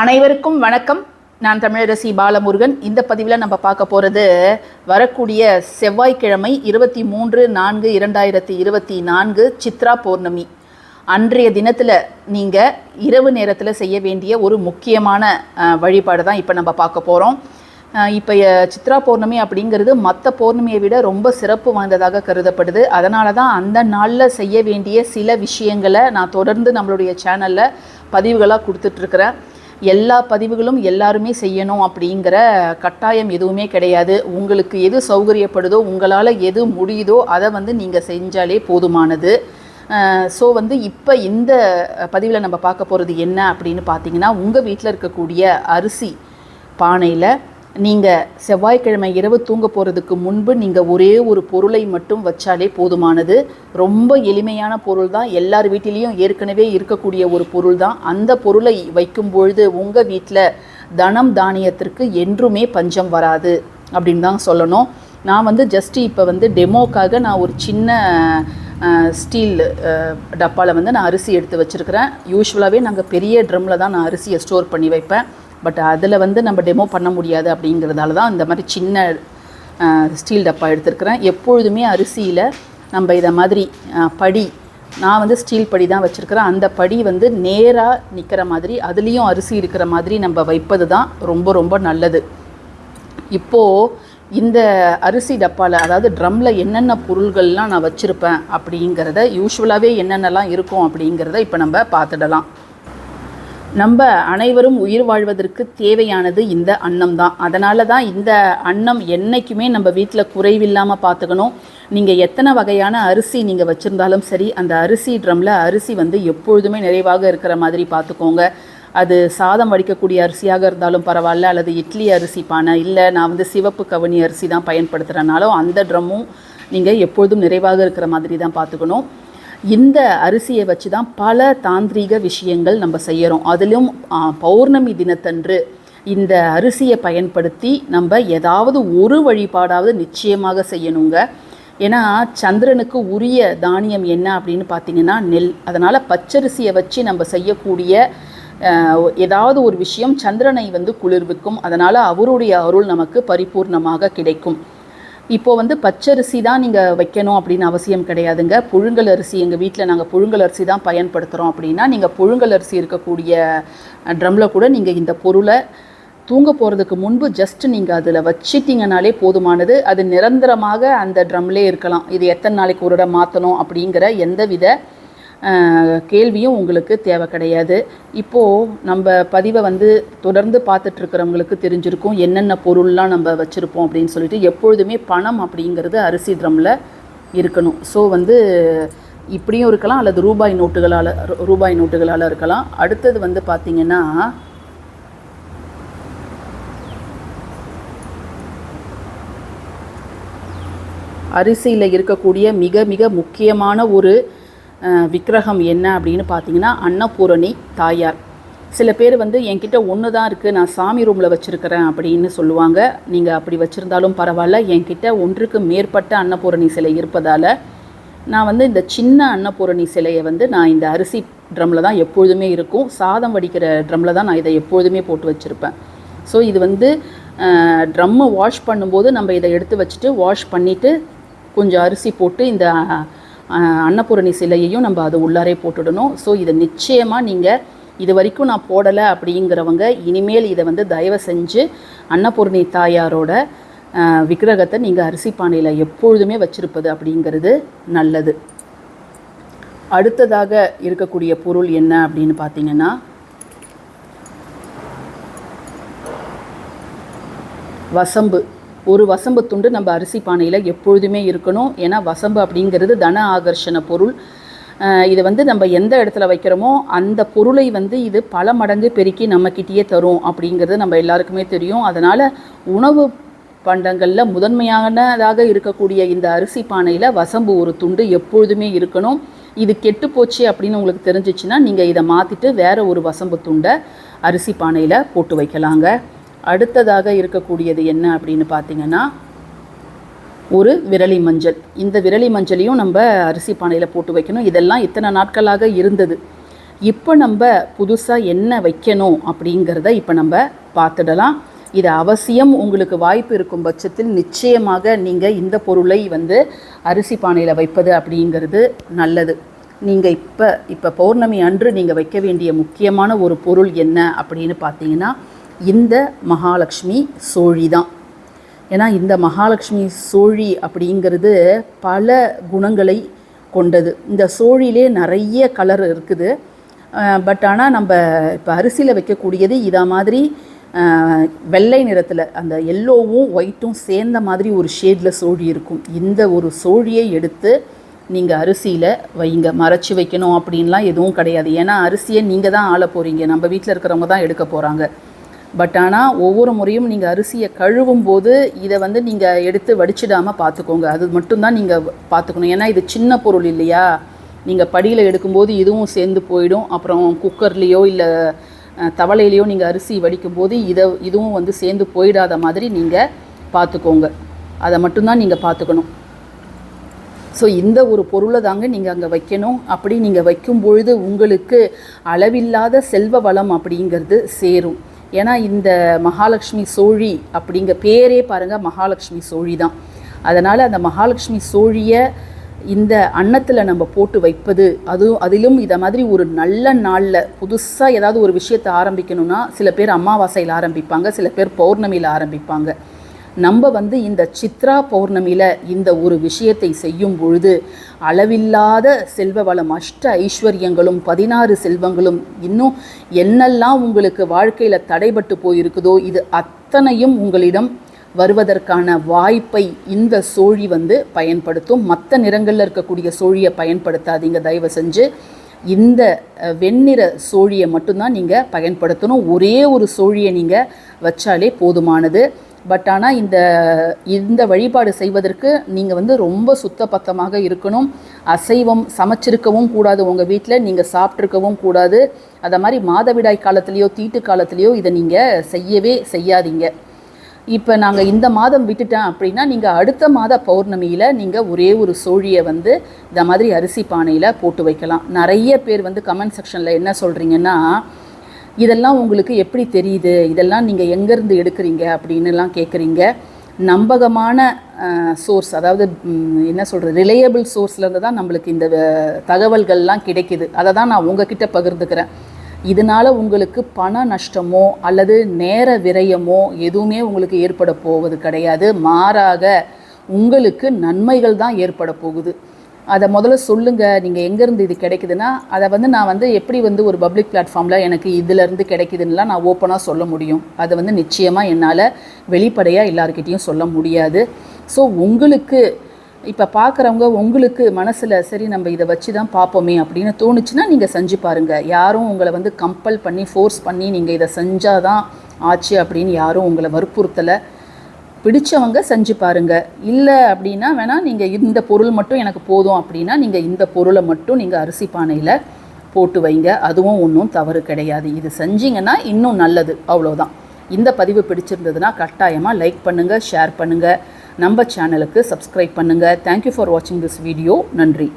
அனைவருக்கும் வணக்கம். நான் தமிழரசி பாலமுருகன். இந்த பதிவில் நம்ம பார்க்க போகிறது வரக்கூடிய செவ்வாய்க்கிழமை இருபத்தி மூன்று நான்கு இரண்டாயிரத்தி இருபத்தி நான்கு சித்ரா பௌர்ணமி. அன்றைய தினத்தில் நீங்கள் இரவு நேரத்தில் செய்ய வேண்டிய ஒரு முக்கியமான வழிபாடு தான் இப்போ நம்ம பார்க்க போகிறோம் இப்போ சித்ரா பௌர்ணமி அப்படிங்கிறது மற்ற பௌர்ணமியை விட ரொம்ப சிறப்பு வாய்ந்ததாக கருதப்படுது. அதனால தான் அந்த நாளில் செய்ய வேண்டிய சில விஷயங்களை நான் தொடர்ந்து நம்மளுடைய சேனலில் பதிவுகளாக கொடுத்துட்ருக்குறேன் எல்லா பதிவுகளும் எல்லாருமே செய்யணும் அப்படிங்கிற கட்டாயம் எதுவுமே கிடையாது. உங்களுக்கு எது சௌகரியப்படுதோ உங்களால் எது முடியுதோ அதை வந்து நீங்கள் செஞ்சாலே போதுமானது. ஸோ வந்து இப்போ இந்த பதிவில் நம்ம பார்க்க போகிறது என்ன அப்படின்னு பார்த்தீங்கன்னா உங்கள் வீட்டில் இருக்கக்கூடிய அரிசி பானையில் நீங்கள் செவ்வாய்க்கிழமை இரவு தூங்க போகிறதுக்கு முன்பு நீங்கள் ஒரே ஒரு பொருளை மட்டும் வச்சாலே போதுமானது. ரொம்ப எளிமையான பொருள் தான் எல்லார் வீட்டிலையும் ஏற்கனவே இருக்கக்கூடிய ஒரு பொருள் தான் அந்த பொருளை வைக்கும் பொழுது உங்கள் வீட்டில் தனம் தானியத்திற்கு என்றுமே பஞ்சம் வராது அப்படின்னு தான் சொல்லணும். நான் வந்து ஜஸ்ட்டு இப்போ வந்து டெமோக்காக நான் ஒரு சின்ன ஸ்டீல் டப்பாவில் வந்து நான் அரிசி எடுத்து வச்சுருக்கிறேன். யூஸ்வலாகவே நாங்கள் பெரிய ட்ரம்மில் தான் நான் அரிசியை ஸ்டோர் பண்ணி வைப்பேன். பட் அதில் வந்து நம்ம டெமோ பண்ண முடியாது அப்படிங்கிறதால தான் இந்த மாதிரி சின்ன ஸ்டீல் டப்பா எடுத்திருக்கிறேன். எப்பொழுதுமே அரிசியில் நம்ம இதை மாதிரி படி நான் வந்து ஸ்டீல் படி தான் வச்சுருக்கிறேன். அந்த படி வந்து நேராக நிற்கிற மாதிரி அதுலேயும் அரிசி இருக்கிற மாதிரி நம்ம வைப்பது தான் ரொம்ப ரொம்ப நல்லது. இப்போது இந்த அரிசி டப்பாவில் அதாவது ட்ரம்மில் என்னென்ன பொருள்கள்லாம் நான் வச்சுருப்பேன் அப்படிங்கிறத யூஸ்வலாகவே என்னென்னலாம் இருக்கும் அப்படிங்கிறத இப்போ நம்ம பார்த்துடலாம். நம்ம அனைவரும் உயிர் வாழ்வதற்கு தேவையானது இந்த அன்னம் தான். அதனால தான் இந்த அன்னம் என்றைக்குமே நம்ம வீட்டில் குறைவில்லாமல் பார்த்துக்கணும் நீங்கள் எத்தனை வகையான அரிசி நீங்கள் வச்சுருந்தாலும் சரி அந்த அரிசி ட்ரம்மில் அரிசி வந்து எப்பொழுதுமே நிறைவாக இருக்கிற மாதிரி பார்த்துக்கோங்க அது சாதம் வடிக்கக்கூடிய அரிசியாக இருந்தாலும் பரவாயில்ல அல்லது இட்லி அரிசி பானை இல்லை நான் வந்து சிவப்பு கவனி அரிசி தான் பயன்படுத்துகிறனாலும் அந்த ட்ரம்மும் நீங்கள் எப்பொழுதும் நிறைவாக இருக்கிற மாதிரி தான் பார்த்துக்கணும் இந்த அரிசியை வச்சு தான் பல தாந்திரீக விஷயங்கள் நம்ம செய்கிறோம் அதிலும் பௌர்ணமி தினத்தன்று இந்த அரிசியை பயன்படுத்தி நம்ம ஏதாவது ஒரு வழிபாடாவது நிச்சயமாக செய்யணுங்க. ஏன்னா சந்திரனுக்கு உரிய தானியம் என்ன அப்படின்னு பார்த்தீங்கன்னா நெல். அதனால் பச்சரிசியை வச்சு நம்ம செய்யக்கூடிய ஏதாவது ஒரு விஷயம் சந்திரனை வந்து குளிர்விக்கும். அதனால் அவருடைய அருள் நமக்கு பரிபூர்ணமாக கிடைக்கும். இப்போ வந்து பச்சரிசி தான் நீங்கள் வைக்கணும் அப்படின்னு அவசியம் கிடையாதுங்க. புழுங்கல் அரிசி எங்கள் வீட்டில் நாங்கள் புழுங்கல் அரிசி தான் பயன்படுத்துகிறோம் அப்படின்னா நீங்கள் புழுங்கல் அரிசி இருக்கக்கூடிய ட்ரம்மில் கூட நீங்கள் இந்த பொருளை தூங்க போகிறதுக்கு முன்பு ஜஸ்ட் நீங்கள் அதில் வச்சிட்டிங்கனாலே போதுமானது. அது நிரந்தரமாக அந்த ட்ரம்லே இருக்கலாம். இது எத்தனை நாளைக்கு ஒரு இடம் மாற்றணும் அப்படிங்கிற எந்தவித வித கேள்வியும் உங்களுக்கு தேவை கிடையாது. இப்போது நம்ம பதிவை வந்து தொடர்ந்து பார்த்துட்ருக்கிறவங்களுக்கு தெரிஞ்சிருக்கும் என்னென்ன பொருள்லாம் நம்ம வச்சுருப்போம் அப்படின்னு சொல்லிட்டு எப்பொழுதுமே பணம் அப்படிங்கிறது அரிசி ட்ரம்மில் இருக்கணும். ஸோ வந்து இப்படியும் இருக்கலாம் அல்லது ரூபாய் நோட்டுகளால் ரூபாய் நோட்டுகளால் இருக்கலாம். அடுத்தது வந்து பார்த்திங்கன்னா அரிசியில் இருக்கக்கூடிய மிக மிக முக்கியமான ஒரு விக்கிரகம் என்ன அப்படின்னு பார்த்தீங்கன்னா அன்னபூரணி தாயார். சில பேர் வந்து என்கிட்ட ஒன்று தான் இருக்குது நான் சாமி ரூமில் வச்சுருக்கிறேன் அப்படின்னு சொல்லுவாங்க. நீங்கள் அப்படி வச்சுருந்தாலும் பரவாயில்ல என்கிட்ட ஒன்றுக்கு மேற்பட்ட அன்னபூரணி சிலை இருப்பதால் நான் வந்து இந்த சின்ன அன்னபூரணி சிலையை வந்து நான் இந்த அரிசி ட்ரம்மில் தான் எப்பொழுதுமே இருக்கும். சாதம் வடிக்கிற ட்ரம்மில் தான் நான் இதை எப்பொழுதுமே போட்டு வச்சுருப்பேன். ஸோ இது வந்து ட்ரம்மை வாஷ் பண்ணும்போது நம்ம இதை எடுத்து வச்சுட்டு வாஷ் பண்ணிவிட்டு கொஞ்சம் அரிசி போட்டு இந்த அன்னபூரணி சிலையையும் நம்ம அது உள்ளாரே போட்டுடணும். ஸோ இதை நிச்சயமாக நீங்கள் இது வரைக்கும் நான் போடலை அப்படிங்கிறவங்க இனிமேல் இதை வந்து தயவு செஞ்சு அன்னபூர்ணி தாயாரோட விக்கிரகத்தை நீங்கள் அரிசி பானையில் எப்பொழுதுமே வச்சுருப்பது அப்படிங்கிறது நல்லது. அடுத்ததாக இருக்கக்கூடிய பொருள் என்ன அப்படின்னு பார்த்தீங்கன்னா வசம்பு. ஒரு வசம்பு துண்டு நம்ம அரிசி பானையில் எப்பொழுதுமே இருக்கணும். ஏன்னா வசம்பு அப்படிங்கிறது தன ஆகர்ஷண பொருள். இதை இது வந்து நம்ம எந்த இடத்துல வைக்கிறோமோ அந்த பொருளை வந்து இது பல மடங்கு பெருக்கி நம்மக்கிட்டேயே தரும் அப்படிங்கிறது நம்ம எல்லாருக்குமே தெரியும். அதனால் உணவு பண்டங்களில் முதன்மையானதாக இருக்கக்கூடிய இந்த அரிசி பானையில் வசம்பு ஒரு துண்டு எப்பொழுதுமே இருக்கணும். இது கெட்டு போச்சு அப்படின்னு உங்களுக்கு தெரிஞ்சிச்சுன்னா நீங்கள் இதை மாற்றிட்டு வேறு ஒரு வசம்பு துண்டை அரிசி பானையில் போட்டு வைக்கலாங்க. அடுத்ததாக இருக்கக்கூடியது என்ன அப்படின்னு பார்த்தீங்கன்னா ஒரு விரலி மஞ்சள். இந்த விரலி மஞ்சளையும் நம்ம அரிசி பானையில் போட்டு வைக்கணும். இதெல்லாம் இத்தனை நாட்களாக இருந்தது. இப்போ நம்ம புதுசாக என்ன வைக்கணும் அப்படிங்கிறத இப்போ நம்ம பார்த்துடலாம். இது அவசியம். உங்களுக்கு வாய்ப்பு இருக்கும் பட்சத்தில் நிச்சயமாக நீங்கள் இந்த பொருளை வந்து அரிசி பானையில் வைப்பது அப்படிங்கிறது நல்லது. நீங்கள் இப்போ இப்போ பௌர்ணமி அன்று நீங்கள் வைக்க வேண்டிய முக்கியமான ஒரு பொருள் என்ன அப்படின்னு பார்த்தீங்கன்னா இந்த மகாலட்சுமி சோழி தான். ஏன்னா இந்த மகாலட்சுமி சோழி அப்படிங்கிறது பல குணங்களை கொண்டது. இந்த சோழிலே நிறைய கலர் இருக்குது. பட் ஆனால் நம்ம இப்போ அரிசியில் வைக்கக்கூடியது இதை மாதிரி வெள்ளை நிறத்தில் அந்த எல்லோவும் ஒயிட்டும் சேர்ந்த மாதிரி ஒரு ஷேடில் சோழி இருக்கும். இந்த ஒரு சோழியை எடுத்து நீங்கள் அரிசியில் வைங்க. மறைச்சி வைக்கணும் அப்படின்லாம் எதுவும் கிடையாது. ஏன்னா அரிசியை நீங்கள் தான் ஆள போகிறீங்க நம்ம வீட்டில் இருக்கிறவங்க தான் எடுக்க போகிறாங்க பட் ஆனால் ஒவ்வொரு முறையும் நீங்கள் அரிசியை கழுவும் போது இதை வந்து நீங்கள் எடுத்து வடிச்சிடாமல் பார்த்துக்கோங்க. அது மட்டும்தான் நீங்கள் பார்த்துக்கணும். ஏன்னா இது சின்ன பொருள் இல்லையா? நீங்கள் படியில் எடுக்கும்போது இதுவும் சேர்ந்து போயிடும். அப்புறம் குக்கர்லேயோ இல்லை தவளையிலையோ நீங்கள் அரிசி வடிக்கும்போது இதை இதுவும் வந்து சேர்ந்து போயிடாத மாதிரி நீங்கள் பார்த்துக்கோங்க. அதை மட்டும்தான் நீங்கள் பார்த்துக்கணும். ஸோ இந்த ஒரு பொருளை தாங்க நீங்கள் அங்கே வைக்கணும். அப்படி நீங்கள் வைக்கும் பொழுது உங்களுக்கு அளவில்லாத செல்வ வளம் அப்படிங்கிறது சேரும். ஏன்னா இந்த மகாலட்சுமி சோழி அப்படிங்கிற பேரே பாருங்கள் மகாலட்சுமி சோழி தான். அதனால் அந்த மகாலட்சுமி சோழியை இந்த அன்னத்தில் நம்ம போட்டு வைப்பது அதுவும் அதிலும் இதை மாதிரி ஒரு நல்ல நாளில் புதுசாக ஏதாவது ஒரு விஷயத்தை ஆரம்பிக்கணும்னா சில பேர் அமாவாசையில் ஆரம்பிப்பாங்க சில பேர் பௌர்ணமியில் ஆரம்பிப்பாங்க. நம்ம வந்து இந்த சித்ரா பௌர்ணமியில் இந்த ஒரு விஷயத்தை செய்யும் பொழுது அளவில்லாத செல்வ வளம் அஷ்ட ஐஸ்வர்யங்களும் பதினாறு செல்வங்களும் இன்னும் என்னெல்லாம் உங்களுக்கு வாழ்க்கையில் தடைபட்டு போயிருக்குதோ இது அத்தனையும் உங்களிடம் வருவதற்கான வாய்ப்பை இந்த சோழி வந்து பயன்படுத்தும். மற்ற நிறங்களில் இருக்கக்கூடிய சோழியை பயன்படுத்தாதீங்க. தயவு செஞ்சு இந்த வெண்ணிற சோழியை மட்டும்தான் நீங்கள் பயன்படுத்தணும். ஒரே ஒரு சோழியை நீங்கள் வச்சாலே போதுமானது. பட் ஆனால் இந்த இந்த வழிபாடு செய்வதற்கு நீங்கள் வந்து ரொம்ப சுத்தபத்தமாக இருக்கணும். அசைவம் சமைச்சிருக்கவும் கூடாது. உங்கள் வீட்டில் நீங்கள் சாப்பிட்ருக்கவும் கூடாது. அதை மாதிரி மாதவிடாய் காலத்துலேயோ தீட்டு காலத்துலேயோ இதை நீங்கள் செய்யவே செய்யாதீங்க. இப்போ நாங்கள் இந்த மாதம் விட்டுட்டேன் அப்படின்னா நீங்கள் அடுத்த மாத பௌர்ணமியில் நீங்கள் ஒரே ஒரு சோழியை வந்து இந்த மாதிரி அரிசி பானையில் போட்டு வைக்கலாம். நிறைய பேர் வந்து கமெண்ட் செக்ஷனில் என்ன சொல்கிறீங்கன்னா இதெல்லாம் உங்களுக்கு எப்படி தெரியுது? இதெல்லாம் நீங்கள் எங்கேருந்து எடுக்கிறீங்க? அப்படின்னுலாம் கேட்குறீங்க நம்பகமான சோர்ஸ் அதாவது என்ன சொல்கிறது ரிலையபிள் சோர்ஸ்லேருந்து தான் நம்மளுக்கு இந்த தகவல்கள்லாம் கிடைக்குது. அதை தான் நான் உங்ககிட்ட பகிர்ந்துக்கிறேன். இதனால் உங்களுக்கு பண நஷ்டமோ அல்லது நேர விரயமோ எதுவுமே உங்களுக்கு ஏற்பட போவது கிடையாது. மாறாக உங்களுக்கு நன்மைகள் தான் ஏற்பட போகுது. அதை முதல்ல சொல்லுங்கள் நீங்கள் எங்கேருந்து இது கிடைக்குதுன்னா அதை வந்து நான் வந்து எப்படி வந்து ஒரு பப்ளிக் பிளாட்ஃபார்மில் எனக்கு இதிலேருந்து கிடைக்குதுன்னெலாம் நான் ஓப்பனாக சொல்ல முடியும். அதை வந்து நிச்சயமாக என்னால் வெளிப்படையாக எல்லாருக்கிட்டேயும் சொல்ல முடியாது. ஸோ உங்களுக்கு இப்போ பார்க்குறவங்க உங்களுக்கு மனசில் சரி நம்ம இதை வச்சு தான் பார்ப்போமே அப்படின்னு தோணுச்சுன்னா நீங்கள் செஞ்சு பாருங்கள் யாரும் உங்களை வந்து கம்பல் பண்ணி ஃபோர்ஸ் பண்ணி நீங்கள் இதை செஞ்சால் தான் ஆச்சு அப்படின்னு யாரும் உங்களை வற்புறுத்தலை. பிடிச்சவங்க செஞ்சு பாருங்க. இல்லை அப்படின்னா வேணால் நீங்கள் இந்த பொருள் மட்டும் எனக்கு போதும் அப்படின்னா நீங்கள் இந்த பொருளை மட்டும் நீங்கள் அரிசி பானையில் போட்டு வைங்க. அதுவும் ஒன்றும் தவறு கிடையாது. இது செஞ்சீங்கன்னா இன்னும் நல்லது. அவ்வளோதான் இந்த பதிவு பிடிச்சிருந்ததுன்னா கட்டாயமாக லைக் பண்ணுங்கள் ஷேர் பண்ணுங்கள் நம்ம சேனலுக்கு சப்ஸ்கிரைப் பண்ணுங்கள் தேங்க்யூ ஃபார் வாட்சிங் திஸ் வீடியோ நன்றி.